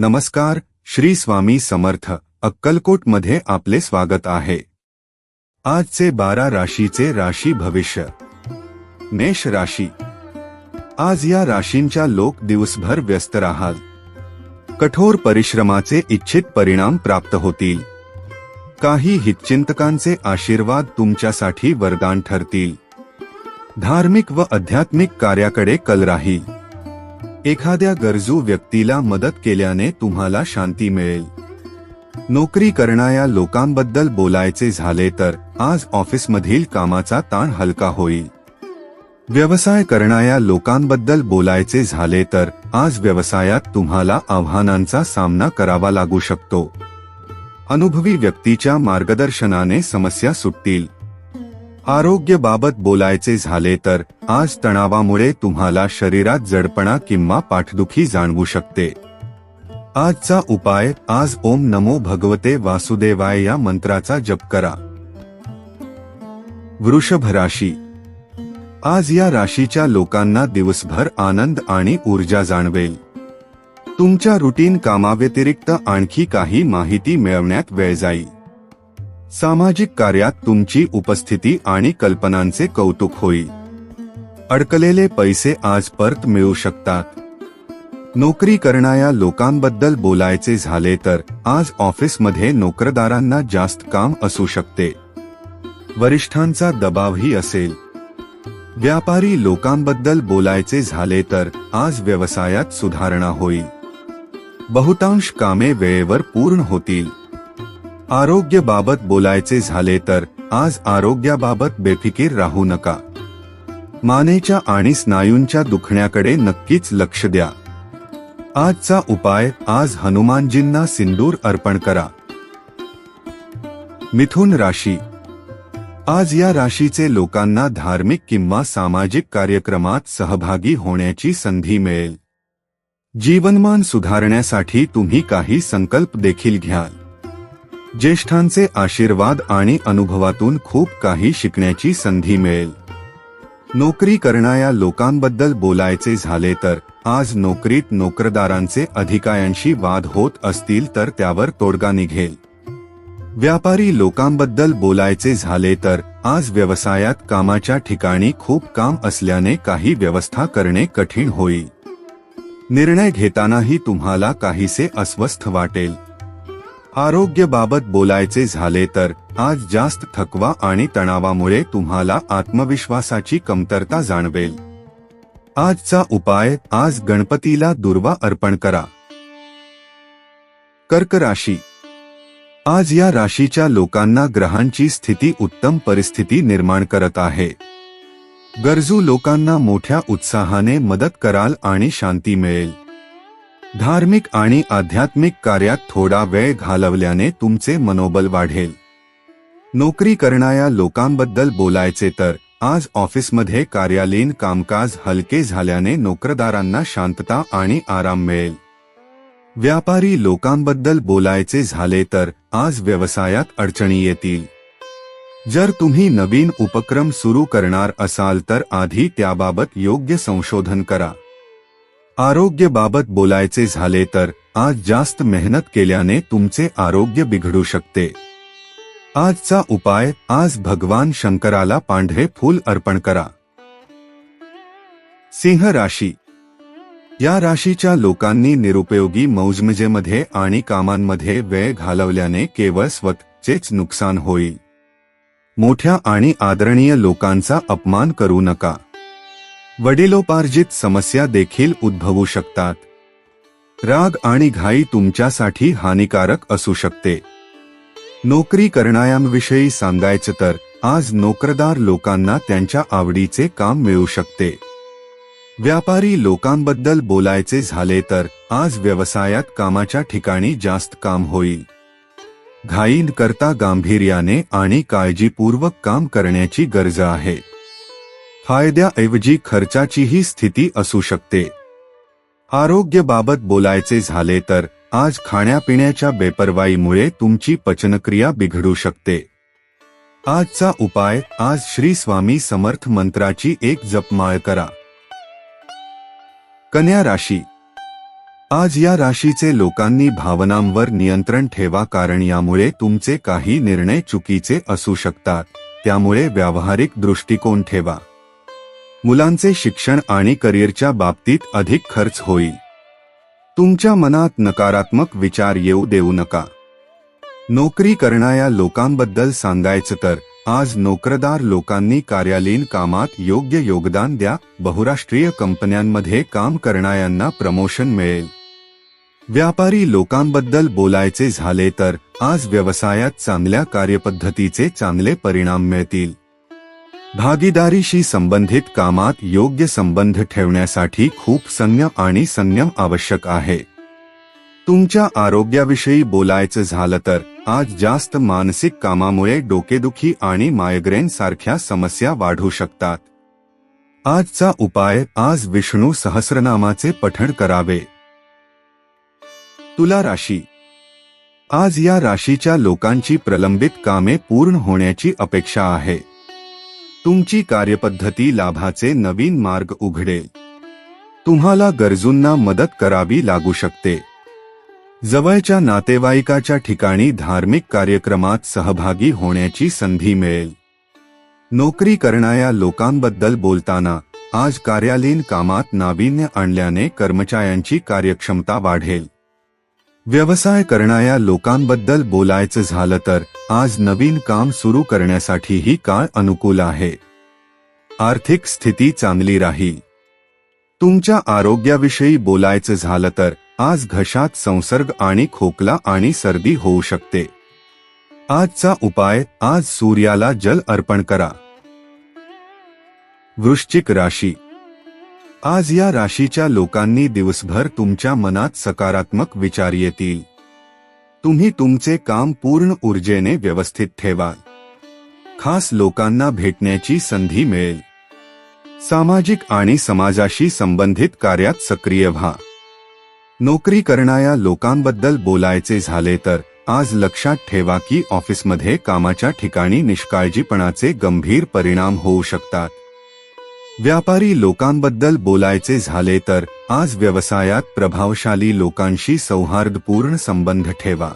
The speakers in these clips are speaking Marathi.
नमस्कार श्री स्वामी समर्थ अक्कलकोटमध्ये आपले स्वागत आहे. आजचे बारा राशीचे राशी भविष्य. मेष राशी. आज या राशींच्या लोक दिवसभर व्यस्त राहाल. कठोर परिश्रमाचे इच्छित परिणाम प्राप्त होतील. काही हितचिंतकांचे आशीर्वाद तुमच्यासाठी वरदान ठरतील. धार्मिक व आध्यात्मिक कार्याकडे कल राहील. एखाद्या गरजू व्यक्तीला मदत केल्याने तुम्हाला शांती मिळेल. नोकरी करणाऱ्या लोकांबद्दल बोलायचे झाले तर आज ऑफिसमधील कामाचा ताण हलका होईल. व्यवसाय करणाऱ्या लोकांबद्दल बोलायचे झाले तर आज व्यवसायात तुम्हाला आव्हानांचा सामना करावा लागू शकतो. अनुभवी व्यक्तीच्या मार्गदर्शनाने समस्या सुटतील. आरोग्याबाबत बोलायचे झाले तर आज तणावामुळे तुम्हाला शरीरात जडपणा किंवा पाठदुखी जाणवू शकते. आजचा उपाय आज ओम नमो भगवते वासुदेवाय या मंत्राचा जप करा. वृषभ राशी. आज या राशीच्या लोकांना दिवसभर आनंद आणि ऊर्जा जाणवेल. तुमच्या रुटीन कामाव्यतिरिक्त आणखी काही माहिती मिळवण्यात वेळ जाईल. सामाजिक कार्यात तुमची उपस्थिती आणि कल्पनांचे कौतुक होईल अडकलेले पैसे आज परत मिळू शकतात. नोकरी करणाऱ्या लोकांबद्दल बोलायचे झाले तर आज ऑफिसमध्ये नोकरदारांना जास्त काम असू शकते. वरिष्ठांचा दबावही असेल. व्यापारी लोकांबद्दल बोलायचे झाले तर आज व्यवसायात सुधारणा होईल बहुतांश कामे वेळेवर पूर्ण होतील. आरोग्याबाबत बोलायचे झाले तर आज आरोग्याबाबत बेफिकीर राहू नका. मानेच्या आणि स्नायूंच्या दुखण्याकडे नक्कीच लक्ष द्या. आजचा उपाय आज हनुमानजींना सिंदूर अर्पण करा. मिथुन राशी. आज या राशीचे लोकांना धार्मिक किंवा सामाजिक कार्यक्रमात सहभागी होण्याची संधी मिळेल. जीवनमान सुधारण्यासाठी तुम्ही काही संकल्प देखील घ्याल. ज्येष्ठांचे आशीर्वाद आणि अनुभवातून खूप काही शिकण्याची संधी मिळेल. नोकरी करणाऱ्या लोकांबद्दल बोलायचे झाले तर आज नोकरीत नोकरदारांचे अधिकाऱ्यांशी वाद होत असतील तर त्यावर तोडगा निघेल. व्यापारी लोकांबद्दल बोलायचे झाले तर आज व्यवसायात कामाच्या ठिकाणी खूप काम असल्याने काही व्यवस्था करणे कठीण होईल. निर्णय घेतानाही तुम्हाला काहीसे अस्वस्थ वाटेल. आरोग्याबाबत बोलायचे झाले तर आज जास्त थकवा आणि तणावामुळे तुम्हाला आत्मविश्वासाची कमतरता जाणवेल. आजचा उपाय आज गणपतीला दुर्वा अर्पण करा. कर्क राशी. आज या राशीच्या लोकांना ग्रहांची स्थिती उत्तम परिस्थिती निर्माण करत आहे. गरजू लोकांना मोठ्या उत्साहाने मदत कराल आणि शांती मिळेल. धार्मिक आणि आध्यात्मिक कार्यात थोडा वेळ घालवल्याने तुमचे मनोबल वाढेल. नोकरी करणाऱ्या लोकांबद्दल बोलायचे तर आज ऑफिसमध्ये कार्यालयीन कामकाज हलके झाल्याने नोकरदारांना शांतता आणि आराम मिळेल. व्यापारी लोकांबद्दल बोलायचे झाले तर आज व्यवसायात अडचणी येतील. जर तुम्ही नवीन उपक्रम सुरू करणार असाल तर आधी त्याबाबत योग्य संशोधन करा. आरोग्यबाबत बोलायचे झाले तर आज जास्त मेहनत केल्याने तुमचे आरोग्य बिघडू शकते. आजचा उपाय आज भगवान शंकराला पांढरे फूल अर्पण करा. सिंह राशी. या राशीच्या लोकांनी निरुपयोगी मौजमजेमध्ये आणि कामांमध्ये वेळ घालवल्याने केवळ स्वतःचेच नुकसान होईल. मोठ्या आणि आदरणीय लोकांचा अपमान करू नका. वडिलोपार्जित समस्या देखील उद्भवू शकतात. राग आणि घाई तुमच्यासाठी हानिकारक असू शकते. नोकरी करणाऱ्यांविषयी सांगायचं तर आज नोकरदार लोकांना त्यांच्या आवडीचे काम मिळू शकते. व्यापारी लोकांबद्दल बोलायचे झाले तर आज व्यवसायात कामाच्या ठिकाणी जास्त काम होईल. घाईन करता गांभीर्याने आणि काळजीपूर्वक काम करण्याची गरज आहे. फायद्याऐवजी खर्चाचीही स्थिती असू शकते. आरोग्याबाबत बोलायचे झाले तर आज खाण्यापिण्याच्या बेपरवाईमुळे तुमची पचनक्रिया बिघडू शकते. आजचा उपाय आज श्री स्वामी समर्थ मंत्राची एक जपमाळ करा. कन्या राशी. आज या राशीचे लोकांनी भावनांवर नियंत्रण ठेवा कारण यामुळे तुमचे काही निर्णय चुकीचे असू शकतात. त्यामुळे व्यावहारिक दृष्टिकोन ठेवा. मुलांचे शिक्षण आणि करिअरच्या बाबतीत अधिक खर्च होईल. तुमच्या मनात नकारात्मक विचार येऊ देऊ नका. नोकरी करणाऱ्या लोकांबद्दल सांगायचं तर आज नोकरदार लोकांनी कार्यालयीन कामात योग्य योगदान द्या बहुराष्ट्रीय कंपन्यांमध्ये काम करणाऱ्यांना प्रमोशन मिळेल. व्यापारी लोकांबद्दल बोलायचे झाले तर आज व्यवसायात चांगल्या कार्यपद्धतीचे चांगले परिणाम मिळतील. भागीदारीशी संबंधित कामात योग्य संबंध ठेवण्यासाठी खूप संयम आणि संयम आवश्यक आहे. तुमच्या आरोग्याविषयी बोलायचं झालं तर आज जास्त मानसिक कामामुळे डोकेदुखी आणि मायग्रेन सारख्या समस्या वाढू शकतात. आजचा उपाय आज विष्णू सहस्रनामाचे पठण करावे. तुला राशी. आज या राशीच्या लोकांची प्रलंबित कामे पूर्ण होण्याची अपेक्षा आहे. तुमची कार्यपद्धती लाभाचे नवीन मार्ग उघडेल तुम्हाला गरजूंना मदत करावी लागू शकते. जवळच्या नातेवाईकाच्या ठिकाणी धार्मिक कार्यक्रमात सहभागी होण्याची संधी मिळेल. नोकरी करणाऱ्या लोकांबद्दल बोलताना आज कार्यालयीन कामात नाविन्य आणल्याने कर्मचाऱ्यांची कार्यक्षमता वाढेल. व्यवसाय करणाऱ्या लोकांबद्दल बोलायचं झालं तर आज नवीन काम सुरू करण्यासाठीही काळ अनुकूल आहे. आर्थिक स्थिती चांगली राहील. तुमच्या आरोग्याविषयी बोलायचं झालं तर आज घशात संसर्ग आणि खोकला आणि सर्दी होऊ शकते. आजचा उपाय आज सूर्याला जल अर्पण करा. वृश्चिक राशी आज या राशीच्या लोकांनी दिवसभर तुमच्या मनात सकारात्मक विचार येतील. तुम्ही तुमचे काम पूर्ण ऊर्जेने व्यवस्थित ठेवाल. खास लोकांना भेटण्याची संधी मिळेल. सामाजिक आणि समाजाशी संबंधित कार्यात सक्रिय व्हा. नोकरी करणाऱ्या लोकांबद्दल बोलायचे झाले तर आज लक्षात ठेवा की ऑफिसमध्ये कामाच्या ठिकाणी निष्काळजीपणाचे गंभीर परिणाम होऊ शकतात. व्यापारी लोकांबद्दल बोलायचे झाले तर आज व्यवसायात प्रभावशाली लोकांशी सौहार्दपूर्ण संबंध ठेवा.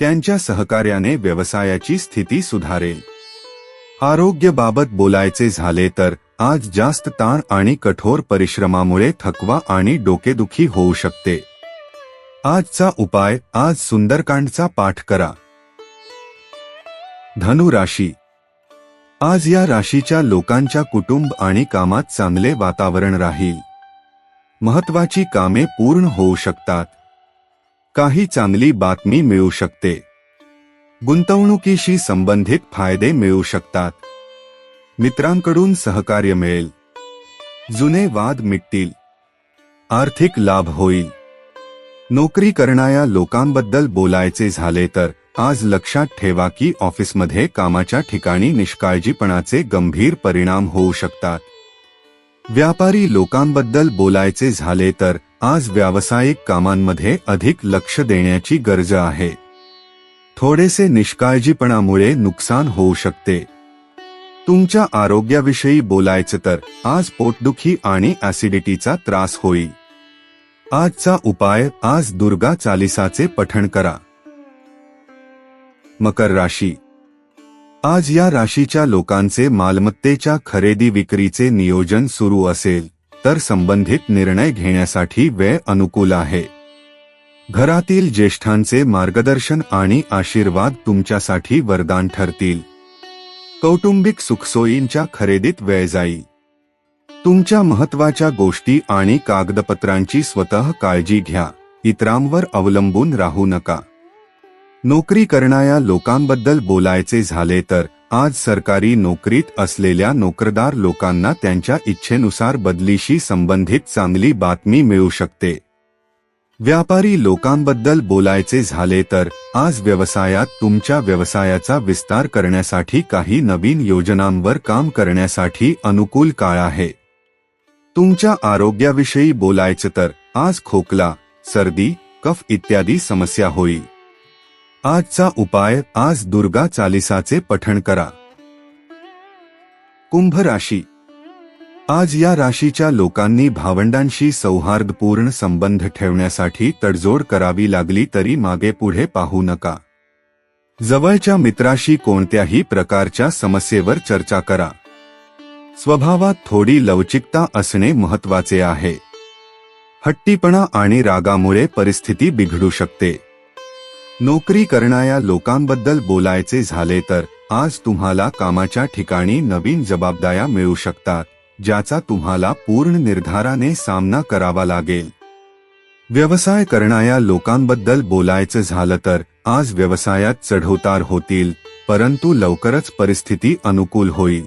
त्यांच्या सहकार्याने व्यवसायाची स्थिती सुधारेल. आरोग्यबाबत बोलायचे झाले तर आज जास्त ताण आणि कठोर परिश्रमामुळे थकवा आणि डोकेदुखी होऊ शकते. आजचा उपाय आज सुंदरकांडचा पाठ करा. धनु राशी आज या राशीच्या लोकांच्या कुटुंब आणि कामात चांगले वातावरण राहील. महत्वाची कामे पूर्ण होऊ शकतात. काही चांगली बातमी मिळू शकते. गुंतवणुकीशी संबंधित फायदे मिळू शकतात. मित्रांकडून सहकार्य मिळेल. जुने वाद मिटतील. आर्थिक लाभ होईल. नोकरी करणाऱ्या लोकांबद्दल बोलायचे झाले तर आज लक्षात ठेवा की ऑफिसमध्ये कामाच्या ठिकाणी निष्काळजीपणाचे गंभीर परिणाम होऊ शकतात. व्यापारी लोकांबद्दल बोलायचे झाले तर आज व्यावसायिक कामांमध्ये अधिक लक्ष देण्याची गरज आहे. थोडेसे निष्काळजीपणामुळे नुकसान होऊ शकते. तुमच्या आरोग्याविषयी बोलायचं तर आज पोटदुखी आणि ऍसिडिटीचा त्रास होईल. आजचा उपाय आज दुर्गा चालिसाचे पठण करा. मकर राशी. आज या राशीच्या लोकांचे मालमत्तेच्या खरेदी विक्रीचे नियोजन सुरू असेल तर संबंधित निर्णय घेण्यासाठी वेळ अनुकूल आहे. घरातील ज्येष्ठांचे मार्गदर्शन आणि आशीर्वाद तुमच्यासाठी वरदान ठरतील. कौटुंबिक सुखसोयींच्या खरेदीत वेळ जाईल. तुमच्या महत्त्वाच्या गोष्टी आणि कागदपत्रांची स्वतः काळजी घ्या इतरांवर अवलंबून राहू नका. नोकरी करणाऱ्या लोकांबद्दल बोलायचे झाले तर आज सरकारी नोकरीत असलेल्या नोकरदार लोकांना त्यांच्या इच्छेनुसार बदलीशी संबंधित चांगली बातमी मिळू शकते. व्यापारी लोकांबद्दल बोलायचे झाले तर आज व्यवसायात तुमच्या व्यवसायाचा विस्तार करण्यासाठी काही नवीन योजनांवर काम करण्यासाठी अनुकूल काळ आहे. तुमच्या आरोग्याविषयी बोलायचं तर आज खोकला सर्दी कफ इत्यादी समस्या होईल. आजचा उपाय आज दुर्गा चालिसाचे पठण करा. कुंभ राशी. आज या राशीच्या लोकांनी भावंडांशी सौहार्दपूर्ण संबंध ठेवण्यासाठी तडजोड करावी लागली तरी मागे पुढे पाहू नका. जवळच्या मित्राशी कोणत्याही प्रकारच्या समस्येवर चर्चा करा. स्वभावात थोडी लवचिकता असणे महत्त्वाचे आहे. हट्टीपणा आणि रागामुळे परिस्थिती बिघडू शकते. नोकरी करणाऱ्या लोकांबद्दल बोलायचे झाले तर आज तुम्हाला कामाच्या ठिकाणी नवीन जबाबदाऱ्या मिळू शकतात ज्याचा तुम्हाला पूर्ण निर्धाराने सामना करावा लागेल. व्यवसाय करणाऱ्या लोकांबद्दल बोलायचं झालं तर आज व्यवसायात चढउतार होतील परंतु लवकरच परिस्थिती अनुकूल होईल.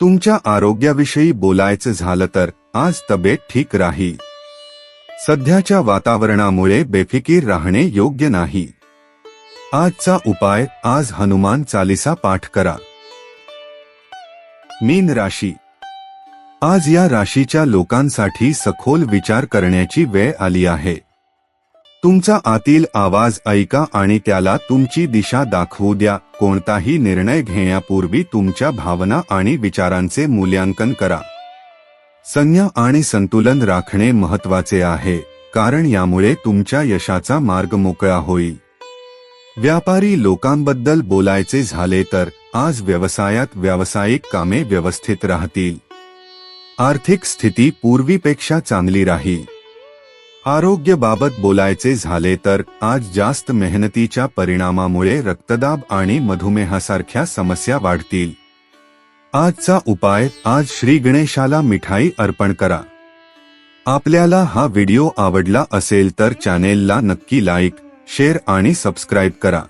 तुमच्या आरोग्याविषयी बोलायचं झालं तर आज तब्येत ठीक राहील. सध्याच्या वातावरणामुळे बेफिकीर राहणे योग्य नाही. आजचा उपाय आज हनुमान चालिसा पाठ करा. मीन राशी. आज या राशीच्या लोकांसाठी सखोल विचार करण्याची वेळ आली आहे. तुमचा आतील आवाज ऐका आणि त्याला तुमची दिशा दाखवू द्या. कोणताही निर्णय घेण्यापूर्वी तुमच्या भावना आणि विचारांचे मूल्यांकन करा. संज्ञा आणि संतुलन राखणे महत्त्वाचे आहे कारण यामुळे तुमच्या यशाचा मार्ग मोकळा होईल. व्यापारी लोकांबद्दल बोलायचे झाले तर आज व्यवसायात व्यावसायिक कामे व्यवस्थित राहतील. आर्थिक स्थिती पूर्वीपेक्षा चांगली राहील. आरोग्यबाबत बोलायचे झाले तर आज जास्त मेहनतीच्या परिणामामुळे रक्तदाब आणि मधुमेहासारख्या समस्या वाढतील. आजचा उपाय आज श्री गणेशाला मिठाई अर्पण करा. आपल्याला हा व्हिडिओ आवडला असेल तर चॅनेलला नक्की लाईक शेअर आणि सबस्क्राईब करा.